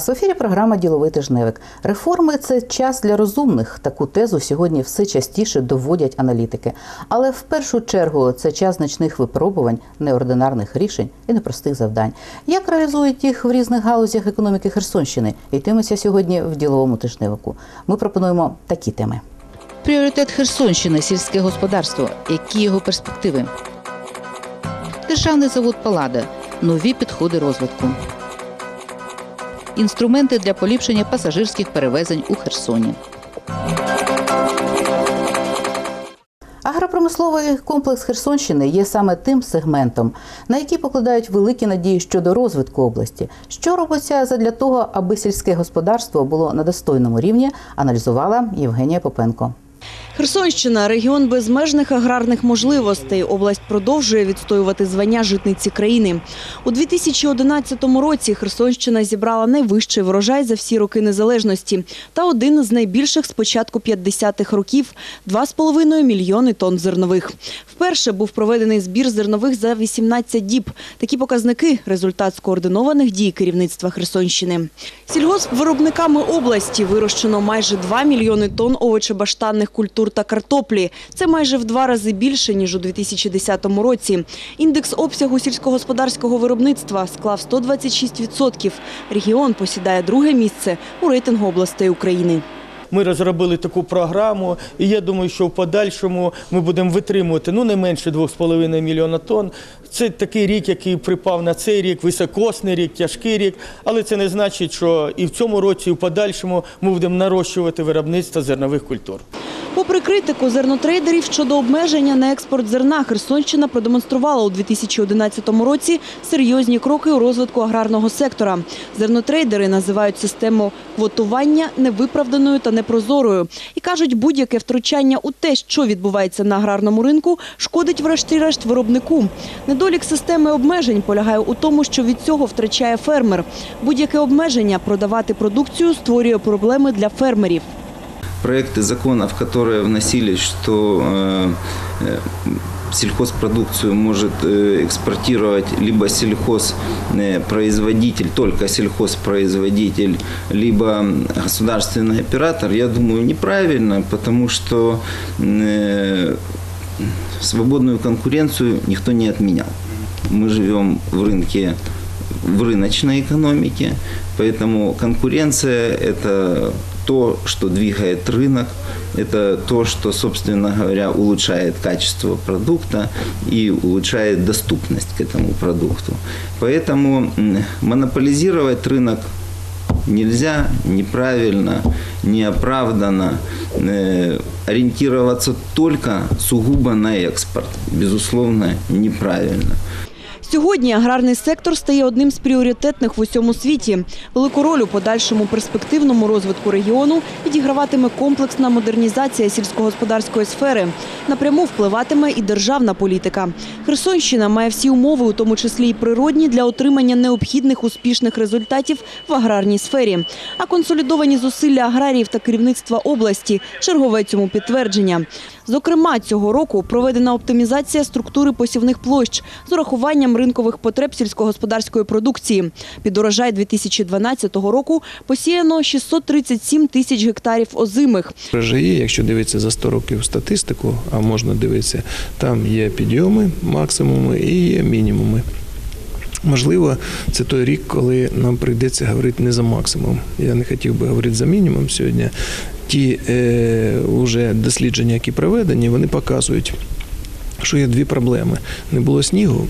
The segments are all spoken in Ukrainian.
Вас. В ефірі програма Діловий тижневик. Реформи це час для розумних. Таку тезу сьогодні все частіше доводять аналітики. Але в першу чергу це час значних випробувань, неординарних рішень і непростих завдань. Як реалізують їх в різних галузях економіки Херсонщини? Йтиметься сьогодні в діловому тижневику. Ми пропонуємо такі теми. Пріоритет Херсонщини сільське господарство. Які його перспективи? Державний завод Палада. Нові підходи розвитку. Інструменти для поліпшення пасажирських перевезень у Херсоні. Агропромисловий комплекс Херсонщини є саме тим сегментом, на який покладають великі надії щодо розвитку області. Що робиться задля того, аби сільське господарство було на достойному рівні, аналізувала Євгенія Попенко. Херсонщина регіон безмежних аграрних можливостей. Область продовжує відстоювати звання житниці країни. У 2011 році Херсонщина зібрала найвищий врожай за всі роки незалежності та один з найбільших з початку 50-х років 2,5 мільйони тонн зернових. Вперше був проведений збір зернових за 18 діб. Такі показники результат скоординованих дій керівництва Херсонщини. Сільгоспвиробниками області вирощено майже 2 мільйони тонн овочебаштанних культур та картоплі. Це майже в два рази більше, ніж у 2010 році. Індекс обсягу сільськогосподарського виробництва склав 126%. Регіон посідає друге місце у рейтингу областей України. Ми розробили таку програму, і я думаю, що в подальшому ми будемо витримувати ну не менше 2,5 мільйона тонн. Це такий рік, який припав на цей рік, високосний рік, тяжкий рік. Але це не значить, що і в цьому році, і в подальшому ми будемо нарощувати виробництво зернових культур. Попри критику зернотрейдерів щодо обмеження на експорт зерна, Херсонщина продемонструвала у 2011 році серйозні кроки у розвитку аграрного сектора. Зернотрейдери називають систему квотування невиправданою та непрозорою і кажуть, будь-яке втручання у те, що відбувається на аграрному ринку, шкодить врешті-решт виробнику. Недолік системи обмежень полягає у тому, що від цього втрачає фермер. Будь-яке обмеження продавати продукцію створює проблеми для фермерів. проекты законов, которые вносились, что э, э, сельхозпродукцию может э, экспортировать либо сельхозпроизводитель, только сельхозпроизводитель, либо государственный оператор, я думаю, неправильно, потому что э, свободную конкуренцию никто не отменял. Мы живем в рынке, в рыночной экономике, поэтому конкуренция – это то, что двигает рынок, это то, что, собственно говоря, улучшает качество продукта и улучшает доступность к этому продукту. Поэтому м, монополизировать рынок нельзя, неправильно, неоправданно. Э, Ориентироваться только сугубо на экспорт, безусловно, неправильно. Сьогодні аграрний сектор стає одним з пріоритетних в усьому світі. Велику роль у подальшому перспективному розвитку регіону відіграватиме комплексна модернізація сільськогосподарської сфери. Напряму впливатиме і державна політика. Херсонщина має всі умови, у тому числі і природні, для отримання необхідних успішних результатів в аграрній сфері. А консолідовані зусилля аграріїв та керівництва області чергове цьому підтвердження. Зокрема, цього року проведена оптимізація структури посівних площ з урахуванням ринкових потреб сільськогосподарської продукції. Під урожай 2012 року посіяно 637 тисяч гектарів озимих. Врожаї, якщо дивитися за 100 років статистику, а можна дивитися, там є підйоми, максимуми і є мінімуми. Можливо, це той рік, коли нам прийдеться говорити не за максимум. Я не хотів би говорити за мінімум сьогодні. Ті е, уже дослідження, які проведені, вони показують, що є дві проблеми: не було снігу.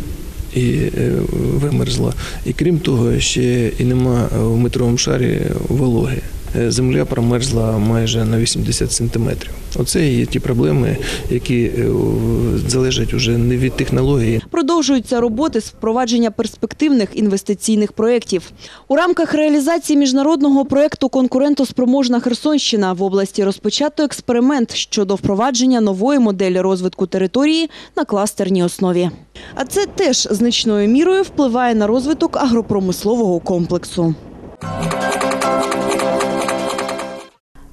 І вимерзла, вимерзло. І крім того, ще і нема в метровому шарі вологи. Е, Земля промерзла майже на 80 сантиметрів. Оце є ті проблеми, які е, залежать уже не від технології, Продовжуються роботи з впровадження перспективних інвестиційних проєктів. У рамках реалізації міжнародного проєкту «Конкурентоспроможна Херсонщина» в області розпочато експеримент щодо впровадження нової моделі розвитку території на кластерній основі. А це теж значною мірою впливає на розвиток агропромислового комплексу.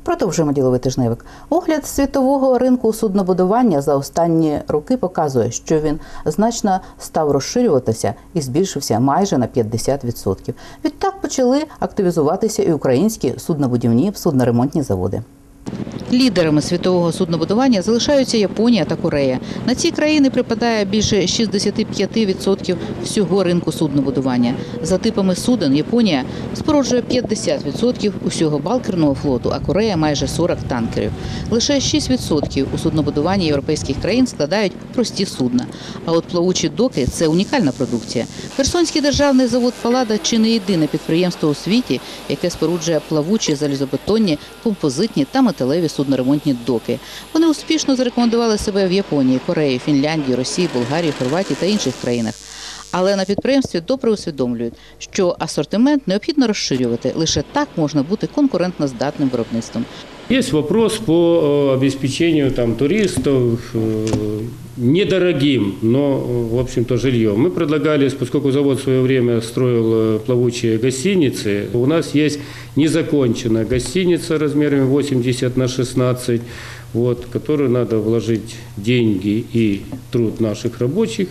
Продовжуємо діловий тижневик. Огляд світового ринку суднобудування за останні роки показує, що він значно став розширюватися і збільшився майже на 50%. Відтак почали активізуватися і українські суднобудівні судноремонтні заводи. Лідерами світового суднобудування залишаються Японія та Корея. На ці країни припадає більше 65% всього ринку суднобудування. За типами суден Японія споруджує 50% усього балкерного флоту, а Корея майже 40 танкерів. Лише 6% у суднобудуванні європейських країн складають прості судна. А от плавучі доки це унікальна продукція. Херсонський державний завод Палада чи не єдине підприємство у світі, яке споруджує плавучі залізобетонні, композитні та металеві судноремонтні доки. Вони успішно зарекомендували себе в Японії, Кореї, Фінляндії, Росії, Болгарії, Хорватії та інших країнах. Але на підприємстві добре усвідомлюють, що асортимент необхідно розширювати. Лише так можна бути конкурентно здатним виробництвом. Є вопрос по обеспеченню там, туристов э, недорогим, но, э, в общем-то, жильем. Мы предлагали, поскольку завод в свое время строил э, плавучие гостиницы, у нас есть незаконченная гостиница размерами 80 на 16, вот, в которую надо вложить деньги и труд наших рабочих.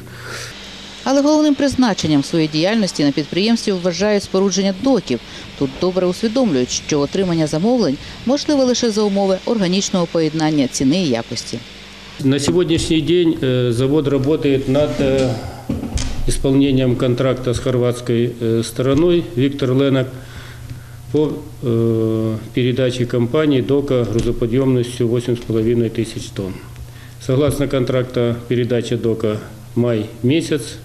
Але головним призначенням своєї діяльності на підприємстві вважають спорудження доків. Тут добре усвідомлюють, що отримання замовлень можливе лише за умови органічного поєднання ціни і якості. На сегодняшний день э, завод работает над э, исполнением контракта с хорватской э, стороной. Виктор Ленок по передаче компании дока грузоподъемностью 8,5 тысяч тонн. Согласно контракта передача дока май месяц,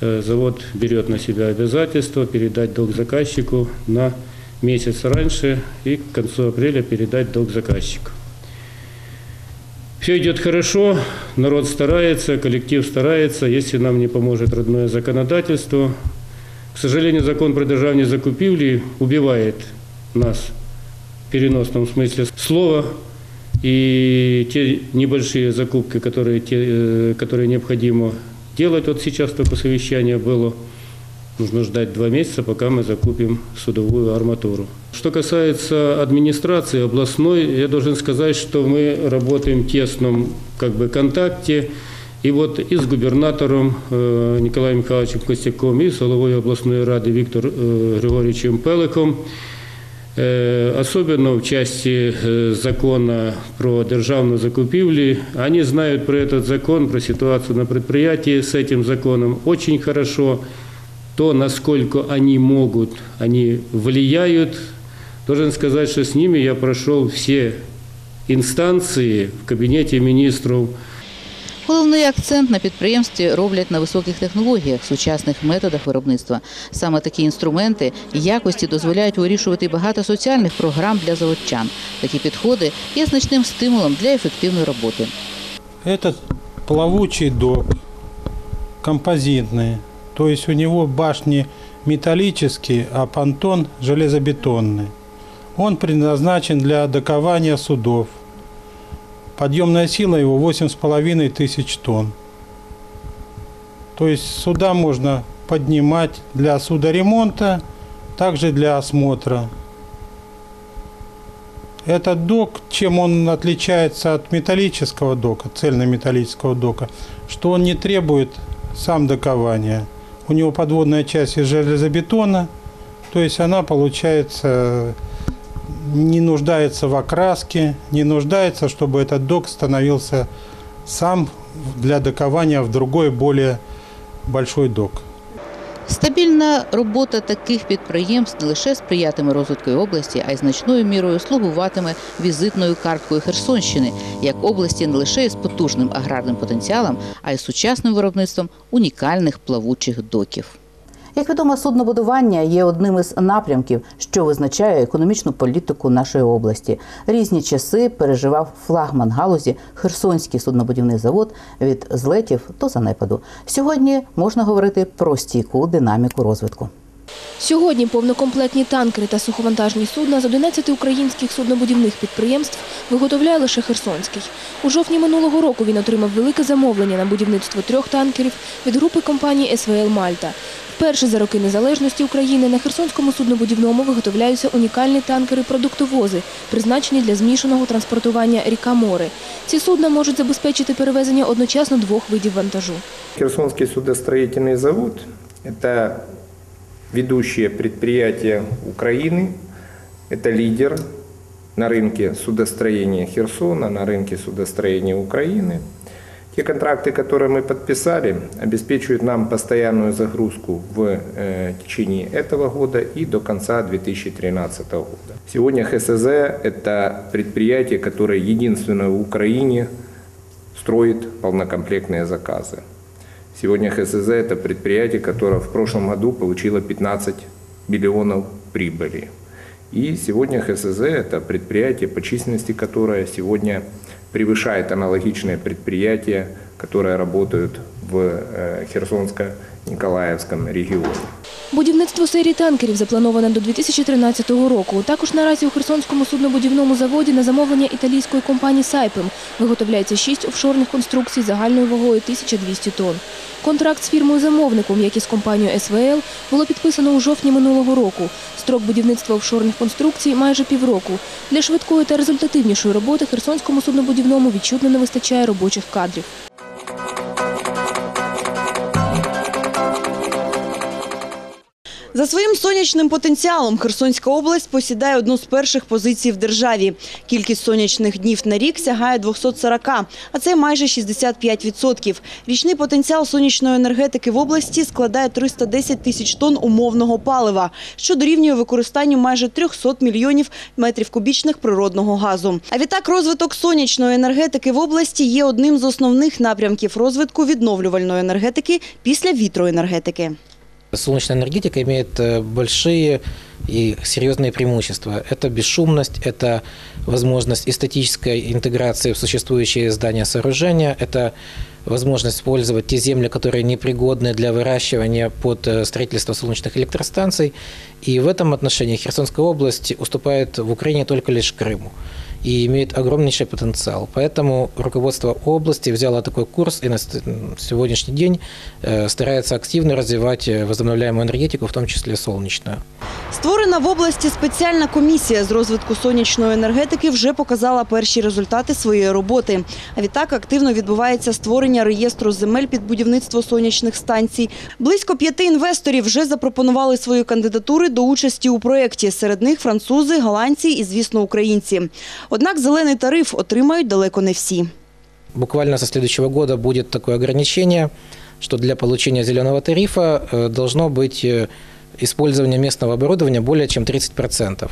завод берет на себя обязательство передать док заказчику на месяц раньше и к концу апреля передать док заказчику. Все идет хорошо, народ старается, коллектив старается. Если нам не поможет родное законодательство, к сожалению, закон про державные закупівлі убивает нас в переносном смысле слова. И те небольшие закупки, которые, те, э, которые необходимо делать, вот сейчас только совещание было, нужно ждать два месяца, пока мы закупим судовую арматуру. Что касается администрации областной, я должен сказать, что мы работаем в тесном как бы, контакте и вот и с губернатором э, Николаем Михайловичем Костяковым, и с головой областной рады Виктором э, Григорьевичем Пеликом. Э, Особенно в части э, закона про державную закупівлю. Они знают про этот закон, про ситуацию на предприятии с этим законом очень хорошо То, насколько они могут, они влияют. Должен сказать, что с ними я прошел все инстанции в кабинете министров, Головний акцент на підприємстві роблять на високих технологіях, сучасних методах виробництва. Саме такі інструменти і якості дозволяють вирішувати багато соціальних програм для заводчан. Такі підходи є значним стимулом для ефективної роботи. Этот плавучий док, композитный, то есть у него башни металлические, а понтон железобетонный. Он предназначен для докования судов. Подъемная сила его 8,5 тысяч тонн. То есть суда можно поднимать для судоремонта, также для осмотра. Этот док, чем он отличается от металлического дока, цельнометаллического дока, что он не требует сам докования. У него подводная часть из железобетона, то есть она получается не нуждается в окраске, не нуждается, чтобы этот док становился сам для докования в другой, более большой док. Стабільна робота таких підприємств не лише сприятиме розвитку області, а й значною мірою слугуватиме візитною карткою Херсонщини як області не лише із потужним аграрним потенціалом, а й сучасним виробництвом унікальних плавучих доків. Як відомо, суднобудування є одним із напрямків, що визначає економічну політику нашої області. Різні часи переживав флагман галузі Херсонський суднобудівний завод від злетів до занепаду. Сьогодні можна говорити про стійку динаміку розвитку. Сьогодні повнокомплектні танкери та суховантажні судна з 11 українських суднобудівних підприємств виготовляє лише Херсонський. У жовтні минулого року він отримав велике замовлення на будівництво трьох танкерів від групи компанії СВЛ Мальта. Вперше за роки незалежності України на Херсонському суднобудівному виготовляються унікальні танкери-продуктовози, призначені для змішаного транспортування ріка-море. Ці судна можуть забезпечити перевезення одночасно двох видів вантажу. Херсонский судостроительный завод – это ведущее предприятие Украины, это лидер на рынке судостроения Херсона, на рынке судостроения Украины. Те контракты, которые мы подписали, обеспечивают нам постоянную загрузку в э, течение этого года и до конца 2013 года. Сегодня ХСЗ – это предприятие, которое единственное в Украине строит полнокомплектные заказы. Сегодня ХСЗ – это предприятие, которое в прошлом году получило 15 миллионов прибыли. И сегодня ХСЗ – это предприятие, по численности которое сегодня превышает аналогичные предприятия, которые работают в э, Херсонско-Николаевском регионе. Будівництво серії танкерів заплановане до 2013 року. Також наразі у Херсонському суднобудівному заводі на замовлення італійської компанії «Сайпем» виготовляється шість офшорних конструкцій загальною вагою 1200 тонн. Контракт з фірмою-замовником, як і з компанією СВЛ, було підписано у жовтні минулого року. Строк будівництва офшорних конструкцій – майже півроку. Для швидкої та результативнішої роботи Херсонському суднобудівному відчутно не вистачає робочих кадрів. За своїм сонячним потенціалом Херсонська область посідає одну з перших позицій в державі. Кількість сонячних днів на рік сягає 240, а це майже 65%. Річний потенціал сонячної енергетики в області складає 310 тисяч тонн умовного палива, що дорівнює використанню майже 300 мільйонів метрів кубічних природного газу. А відтак розвиток сонячної енергетики в області є одним з основних напрямків розвитку відновлювальної енергетики після вітроенергетики. Солнечная энергетика имеет э, большие и серьезные преимущества. Это бесшумность, это возможность эстетической интеграции в существующие здания сооружения, это возможность использовать те земли, которые непригодны для выращивания под э, строительство солнечных электростанций. И в этом отношении Херсонская область уступает в Украине только лишь Крыму и имеет огромнейший потенциал. Поэтому руководство области взяло такой курс и на ст- сегодняшний день э, старается активно развивать э, возобновляемую энергетику, в том числе солнечную. Створена в області спеціальна комісія з розвитку сонячної енергетики вже показала перші результати своєї роботи. А відтак активно відбувається створення реєстру земель під будівництво сонячних станцій. Близько п'яти інвесторів вже запропонували свої кандидатури до участі у проєкті. Серед них французи, голландці і, звісно, українці. Однак зелений тариф отримають далеко не всі. Буквально со следующего года будет такое ограничение, что для получения зеленого тарифа э, должно быть э, использование местного оборудования более чем 30%.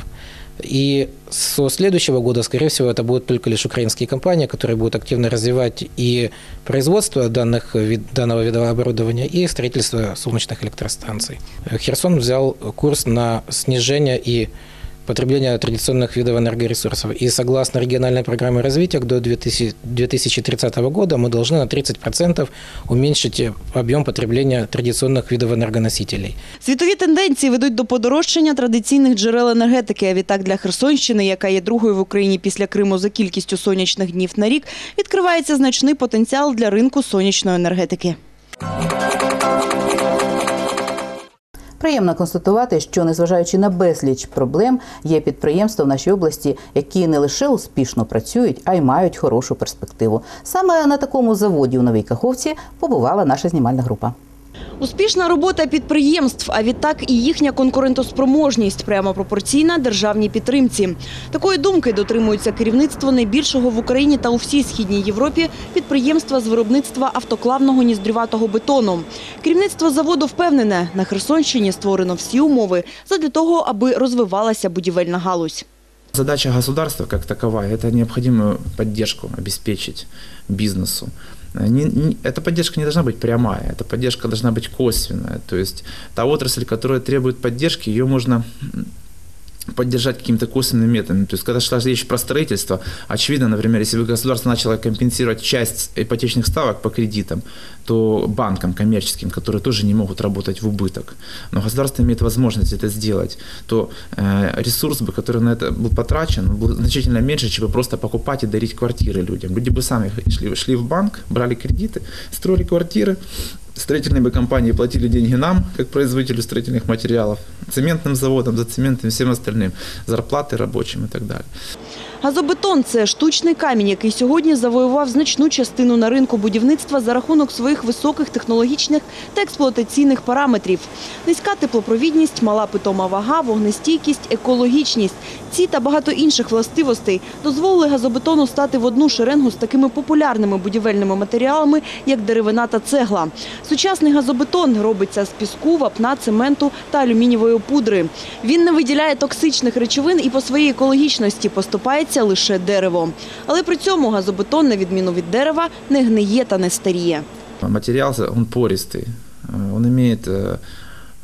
И со следующего года, скорее всего, это будут только лишь украинские компании, которые будут активно развивать и производство данных, вид- данного вида оборудования, и строительство солнечных электростанций. Э, Херсон взял курс на снижение и потребления традиционных видов энергоресурсов. И согласно региональной программе развития до 2000 2030 года мы должны на 30% уменьшить э, объем потребления традиционных видов энергоносителей. Світові тенденції ведуть до подорожчання традиційних джерел енергетики. А відтак для Херсонщини, яка є другою в Україні після Криму за кількістю сонячних днів на рік, відкривається значний потенціал для ринку сонячної енергетики. Приємно констатувати, що незважаючи на безліч проблем, є підприємства в нашій області, які не лише успішно працюють, а й мають хорошу перспективу. Саме на такому заводі у Новій Каховці побувала наша знімальна група. Успішна робота підприємств, а відтак і їхня конкурентоспроможність прямо пропорційна державній підтримці. Такої думки дотримується керівництво найбільшого в Україні та у всій східній Європі підприємства з виробництва автоклавного ніздрюватого бетону. Керівництво заводу впевнене, на Херсонщині створено всі умови задля того, аби розвивалася будівельна галузь. Задача государства как таковая – это необходимую поддержку обеспечить бизнесу. Не- не- эта поддержка не должна быть прямая, эта поддержка должна быть косвенная. То есть та отрасль, которая требует поддержки, ее можно м, поддержать какими-то косвенными методами. То есть, когда шла речь про строительство, очевидно, например, если бы государство начало компенсировать часть ипотечных ставок по кредитам, то банкам коммерческим, которые тоже не могут работать в убыток, но государство имеет возможность это сделать, то э, ресурс, бы, который на это был потрачен, был значительно меньше, чем бы просто покупать и дарить квартиры людям. Люди бы сами шли, шли в банк, брали кредиты, строили квартиры, строительные бы компании платили деньги нам, как производителю строительных материалов, цементным заводам, за цемент и всем остальным, зарплаты рабочим и так далее. Газобетон – це штучний камінь, який сьогодні завоював значну частину на ринку будівництва за рахунок своїх високих технологічних та експлуатаційних параметрів. Низька теплопровідність, мала питома вага, вогнестійкість, екологічність. Ці та багато інших властивостей дозволили газобетону стати в одну шеренгу з такими популярними будівельними матеріалами, як деревина та цегла. Сучасний газобетон робиться з піску, вапна, цементу та алюмінієвої пудри. Він не виділяє токсичних речовин і по своїй екологічності поступається лише дерево. Але при цьому газобетон, на відміну від дерева, не гниє та не старіє. Материал, он пористый, э, он имеет э,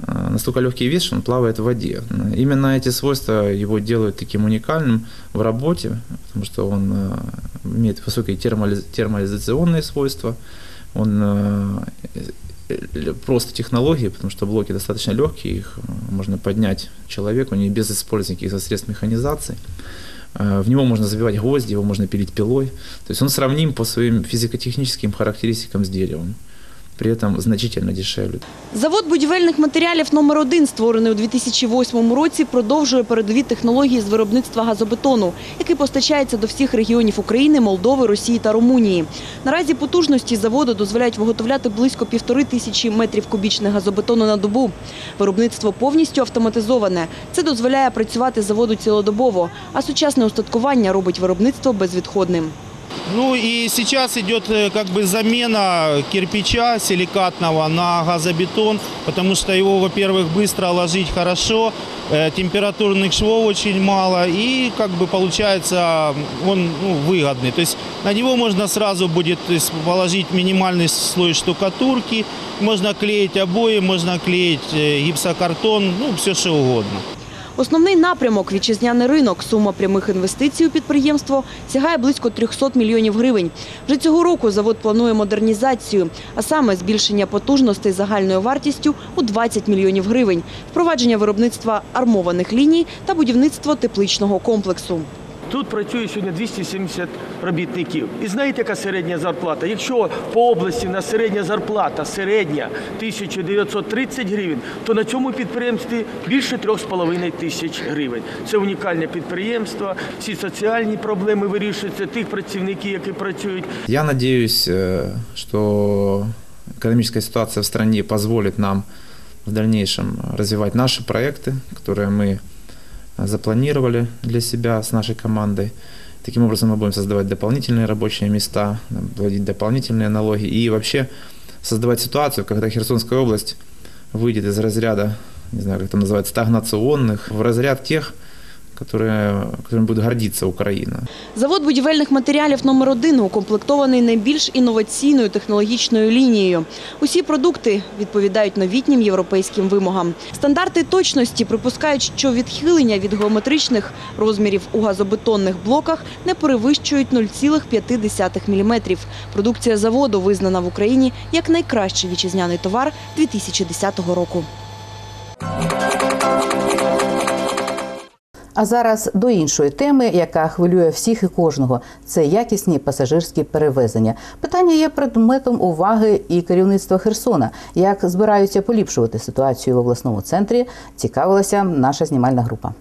э, настолько легкий вес, что он плавает в воде. Именно эти свойства его делают таким уникальным в работе, потому что он э, имеет высокие термоли- термоизоляционные свойства, он э, э, просто технологии, потому что блоки достаточно легкие, их э, можно поднять человеку не без использования каких-то средств механизации. Э, В него можно забивать гвозди, его можно пилить пилой. То есть он сравним по своим физико-техническим характеристикам с деревом. При этом значительно дешевле. Завод будівельних матеріалів номер 1 створений у 2008 році, продовжує передові технології з виробництва газобетону, який постачається до всіх регіонів України, Молдови, Росії та Румунії. Наразі потужності заводу дозволяють виготовляти близько півтори тисячі метрів кубічних газобетону на добу. Виробництво повністю автоматизоване. Це дозволяє працювати заводу цілодобово, а сучасне устаткування робить виробництво безвідходним. Ну и сейчас идет э, как бы замена кирпича силикатного на газобетон, потому что его, во-первых, быстро ложить хорошо, э, температурных швов очень мало и как бы получается он ну, выгодный. То есть на него можно сразу будет то есть, положить минимальный слой штукатурки, можно клеить обои, можно клеить э, гипсокартон, ну все что угодно. Основний напрямок – вітчизняний ринок. Сума прямих інвестицій у підприємство сягає близько 300 мільйонів гривень. Вже цього року завод планує модернізацію, а саме збільшення потужностей загальною вартістю у 20 мільйонів гривень, впровадження виробництва армованих ліній та будівництво тепличного комплексу. Тут працює сьогодні 270 робітників. І знаєте, яка середня зарплата? Якщо по області на середня зарплата середня 1930 гривень, то на цьому підприємстві більше 3,5 тисяч гривень. Це унікальне підприємство, всі соціальні проблеми вирішуються тих працівників, які працюють. Я надеюсь, э, что экономическая ситуация в стране позволит нам в дальнейшем развивать наши проекты, которые мы Запланировали для себя с нашей командой. Таким образом мы будем создавать дополнительные рабочие места, платить дополнительные налоги и вообще создавать ситуацию, когда Херсонская область выйдет из разряда, не знаю, как это называется, стагнационных, в разряд тех, которые, которыми будет гордиться Украина. Завод будівельних матеріалів номер 1 укомплектований найбільш інноваційною технологічною лінією. Усі продукти відповідають новітнім європейським вимогам. Стандарти точності припускають, що відхилення від геометричних розмірів у газобетонних блоках не перевищують 0,5 мм. Продукція заводу визнана в Україні як найкращий вітчизняний товар 2010 року. А зараз до іншої теми, яка хвилює всіх і кожного, це якісні пасажирські перевезення. Питання є предметом уваги і керівництва Херсона. Як збираються поліпшувати ситуацію в обласному центрі, цікавилася наша знімальна група.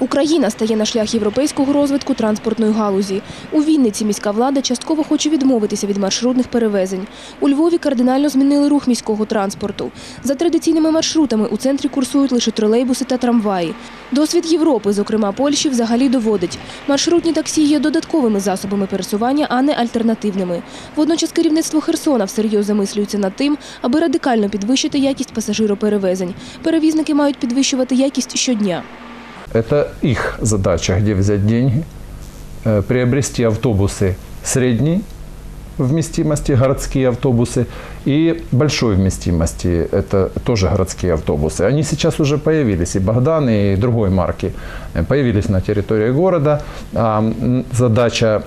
Україна стає на шлях європейського розвитку транспортної галузі. У Вінниці міська влада частково хоче відмовитися від маршрутних перевезень. У Львові кардинально змінили рух міського транспорту. За традиційними маршрутами у центрі курсують лише тролейбуси та трамваї. Досвід Європи, зокрема Польщі, взагалі доводить. Маршрутні таксі є додатковими засобами пересування, а не альтернативними. Водночас керівництво Херсона всерйоз замислюється над тим, аби радикально підвищити якість пасажироперевезень. Перевізники мають підвищувати якість щодня. Это их задача, где взять деньги, э, приобрести автобусы средней вместимости, городские автобусы, и большой вместимости, это тоже городские автобусы. Они сейчас уже появились, и Богдан, и другой марки э, появились на территории города. А, Задача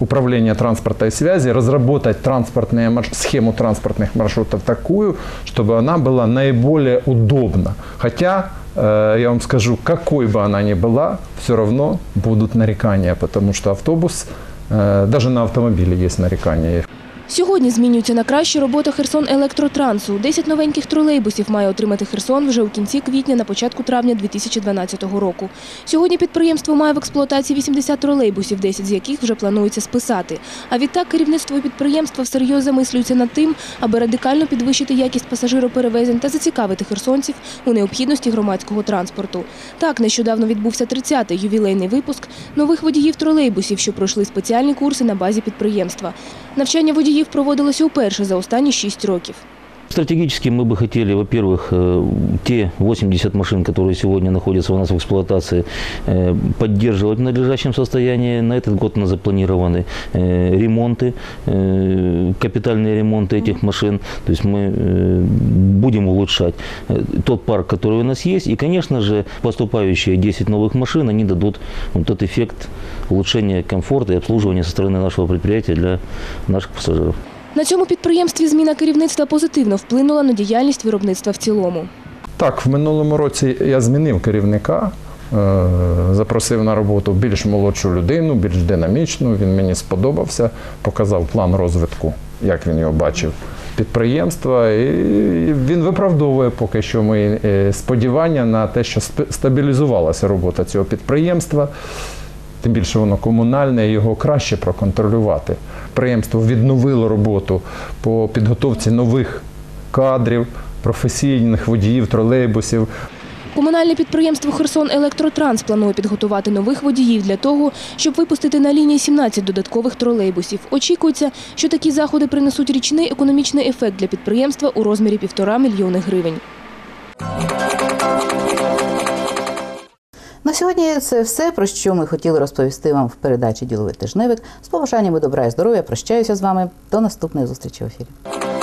управления транспорта и связи разработать транспортные, схему транспортных маршрутов такую, чтобы она была наиболее удобна. Хотя, я вам скажу, какой бы она ни была, все равно будут нарекания, потому что автобус, э, даже на автомобиле есть нарекания. Сьогодні змінюється на краще робота Херсон Електротрансу. 10 новеньких тролейбусів має отримати Херсон вже у кінці квітня на початку травня 2012 року. Сьогодні підприємство має в експлуатації 80 тролейбусів, 10 з яких вже планується списати. А відтак керівництво підприємства всерйоз замислюється над тим, аби радикально підвищити якість пасажироперевезень та зацікавити херсонців у необхідності громадського транспорту. Так, нещодавно відбувся 30-й ювілейний випуск нових водіїв тролейбусів, що пройшли спеціальні курси на базі підприємства. Навчання водіїв проводилося уперше за останні шість років. Стратегически мы бы хотели, во-первых, э, те 80 машин, которые сегодня находятся у нас в эксплуатации, э, поддерживать в надлежащем состоянии. На этот год у нас запланированы э, ремонты, капитальные ремонты этих машин. То есть мы будем улучшать тот парк, который у нас есть. И, конечно же, поступающие 10 новых машин, они дадут вот тот эффект улучшения комфорта и обслуживания со стороны нашего предприятия для наших пассажиров. На цьому підприємстві зміна керівництва позитивно вплинула на діяльність виробництва в цілому. Так, в минулому році я змінив керівника, е, запросив на роботу більш молодшу людину, більш динамічну. Він мені сподобався, показав план розвитку, як він його бачив. Підприємства, і він виправдовує поки що мої е, сподівання на те, що стабілізувалася робота цього підприємства. Тим більше воно комунальне, його краще проконтролювати. Підприємство відновило роботу по підготовці нових кадрів, професійних водіїв, тролейбусів. Комунальне підприємство Херсон Електротранс планує підготувати нових водіїв для того, щоб випустити на лінії 17 додаткових тролейбусів. Очікується, що такі заходи принесуть річний економічний ефект для підприємства у розмірі півтора мільйони гривень. На сьогодні це все, про що ми хотіли розповісти вам в передачі Діловий тижневик. З побажаннями добра і здоров'я прощаюся з вами. До наступної зустрічі в ефірі.